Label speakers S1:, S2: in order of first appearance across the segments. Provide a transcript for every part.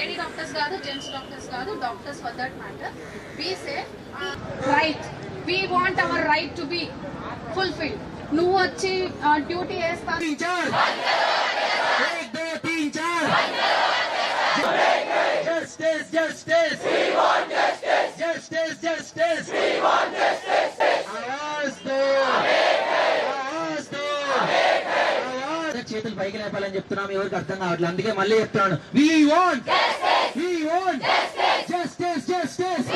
S1: Lady doctors का gents doctors का doctors for that
S2: matter be से right we want our right to be fulfil नू अच्छी duty है स्टार टीचर లేపాలని చెప్తున్నాం ఎవరికి అర్థం కావట్లేదు. అందుకే మళ్ళీ చెప్తున్నాను. We want we want justice justice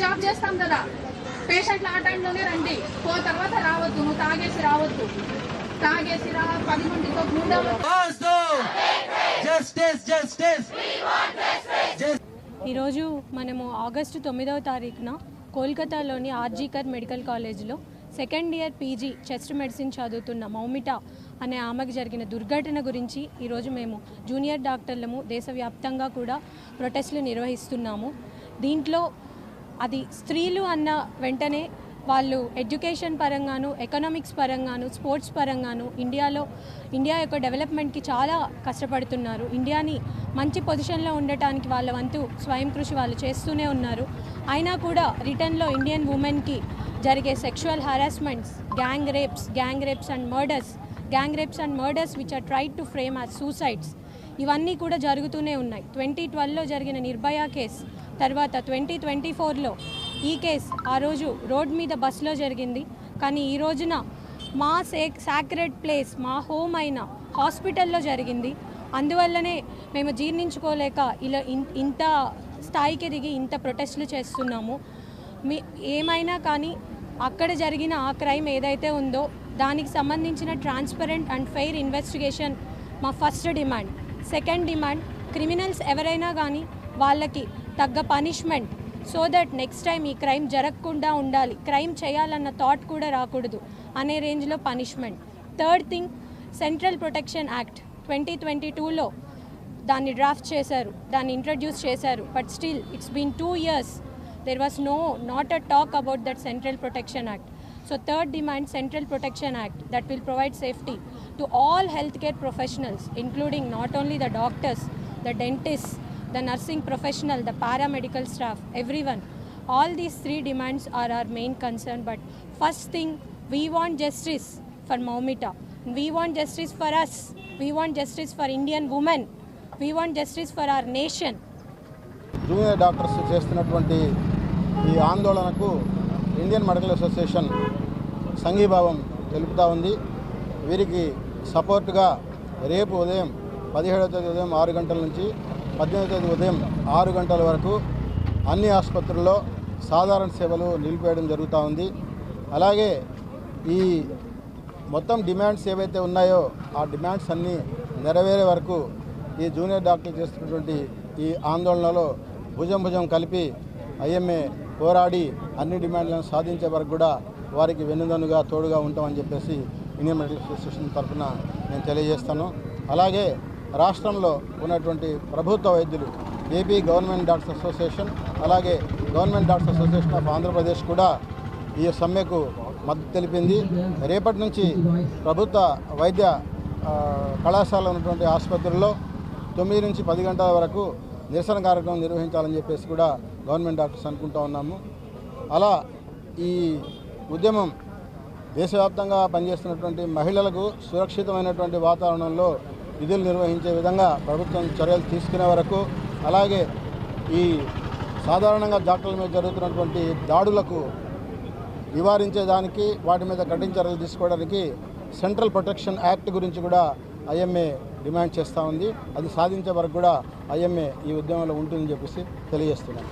S1: job చేస్తాం కదా. పేషెంట్లు ఆ టైంలోనే రండి. పో తర్వాత రావద్దు. నువ్వు తాగేసి రావద్దు. తాగేసి రా పది మందితో
S2: జస్టిస్ జస్టిస్
S3: ఈరోజు మనము ఆగస్టు తొమ్మిదవ తారీఖున కోల్కతాలోని ఆర్జీకర్ మెడికల్ కాలేజ్లో second year PG chest medicine చదువుతున్న మౌమిట అనే ఆమెకు జరిగిన దుర్ఘటన గురించి ఈరోజు మేము జూనియర్ డాక్టర్లము దేశవ్యాప్తంగా కూడా ప్రొటెస్ట్లు నిర్వహిస్తున్నాము. దీంట్లో అది స్త్రీలు అన్న వెంటనే వాళ్ళు ఎడ్యుకేషన్ పరంగాను ఎకనామిక్స్ పరంగాను స్పోర్ట్స్ పరంగాను ఇండియాలో ఇండియా యొక్క డెవలప్మెంట్కి చాలా కష్టపడుతున్నారు. ఇండియాని మంచి పొజిషన్లో ఉండటానికి వాళ్ళ వంతు స్వయం కృషి వాళ్ళు చేస్తూనే ఉన్నారు. అయినా కూడా రిటర్న్లో ఇండియన్ ఉమెన్కి జరిగే sexual harassments gang rapes gang rapes and murders gang rapes and murders which are tried to frame or suicides ఇవన్నీ కూడా జరుగుతూనే ఉన్నాయి. ట్వంటీ ట్వెల్వ్లో జరిగిన నిర్భయ కేస్ తర్వాత ట్వంటీ ట్వంటీ ఫోర్లో ఈ కేస్ ఆ రోజు రోడ్ మీద బస్సులో జరిగింది. కానీ ఈ రోజున మా సే సాక్రెడ్ ప్లేస్ మా హోమ్ అయిన హాస్పిటల్లో జరిగింది. అందువల్లనే మేము జీర్ణించుకోలేక ఇలా ఇన్- ఇంత స్థాయికి దిగి ఇంత ప్రొటెస్ట్లు చేస్తున్నాము. మీ ఏమైనా కానీ అక్కడ జరిగిన ఆ క్రైమ్ ఏదైతే ఉందో దానికి సంబంధించిన ట్రాన్స్పరెంట్ అండ్ ఫెయిర్ ఇన్వెస్టిగేషన్ మా first demand. Second demand criminals ఎవరైనా కానీ వాళ్ళకి తగ్గ punishment so that next time ఈ క్రైమ్ జరగకుండా ఉండాలి క్రైమ్ చేయాలన్న థాట్ కూడా రాకూడదు అనే రేంజ్లో punishment. Third thing central protection act twenty twenty టూలో దాన్ని డ్రాఫ్ట్ చేశారు దాన్ని ఇంట్రడ్యూస్ చేశారు but still it's been two years There was no not a talk about that central protection act so third demand central protection act that will provide safety to all health care professionals including not only the doctors the dentist the nursing professional, the paramedical staff, everyone. All these three demands are our main concern. But first thing, we want justice for Maumita. We want justice for us. We want justice for Indian women. We want justice for our nation.
S4: Junior doctors చేస్తున్నటువంటి ఈ ఆందోళనకు Indian medical association సంఘీభావం తెలుపుతూ ఉంది. వీరికి సపోర్టుగా రేపు ఉదయం పదిహేడవ తేదీ ఉదయం ఆరు గంటల నుంచి పద్దెనిమిదవ తేదీ ఉదయం ఆరు గంటల వరకు అన్ని ఆసుపత్రుల్లో సాధారణ సేవలు నిలిపేయడం జరుగుతూ ఉంది. అలాగే ఈ మొత్తం డిమాండ్స్ ఏవైతే ఉన్నాయో ఆ డిమాండ్స్ అన్నీ నెరవేరే వరకు ఈ జూనియర్ డాక్టర్లు చేస్తున్నటువంటి ఈ ఆందోళనలో భుజం భుజం కలిపి ఐఎంఏ పోరాడి అన్ని డిమాండ్లను సాధించే వరకు కూడా వారికి వెన్నుదన్నుగా తోడుగా ఉంటామని చెప్పేసి ఇండియన్ మెడికల్ అసోసియేషన్ తరఫున నేను తెలియజేస్తాను. అలాగే రాష్ట్రంలో ఉన్నటువంటి ప్రభుత్వ వైద్యులు ఏపీ గవర్నమెంట్ డాక్టర్స్ అసోసియేషన్ అలాగే government doctors association of Andhra Pradesh కూడా ఈ సమ్మెకు మద్దతు తెలిపింది. రేపటి నుంచి ప్రభుత్వ వైద్య కళాశాల ఉన్నటువంటి ఆసుపత్రుల్లో తొమ్మిది నుంచి పది గంటల వరకు నిరసన కార్యక్రమం నిర్వహించాలని చెప్పేసి కూడా గవర్నమెంట్ డాక్టర్స్ అనుకుంటా ఉన్నాము. అలా ఈ ఉద్యమం దేశవ్యాప్తంగా పనిచేస్తున్నటువంటి మహిళలకు సురక్షితమైనటువంటి వాతావరణంలో విధులు నిర్వహించే విధంగా ప్రభుత్వం చర్యలు తీసుకునే వరకు అలాగే ఈ సాధారణంగా డాక్టర్ల మీద జరుగుతున్నటువంటి దాడులకు నివారించేదానికి వాటి మీద కఠిన చర్యలు తీసుకోవడానికి సెంట్రల్ ప్రొటెక్షన్ యాక్ట్ గురించి కూడా ఐఎంఏ డిమాండ్ చేస్తూ ఉంది. అది సాధించే వరకు కూడా ఐఎంఏ ఈ ఉద్యమంలో ఉంటుందని చెప్పేసి తెలియజేస్తున్నాను.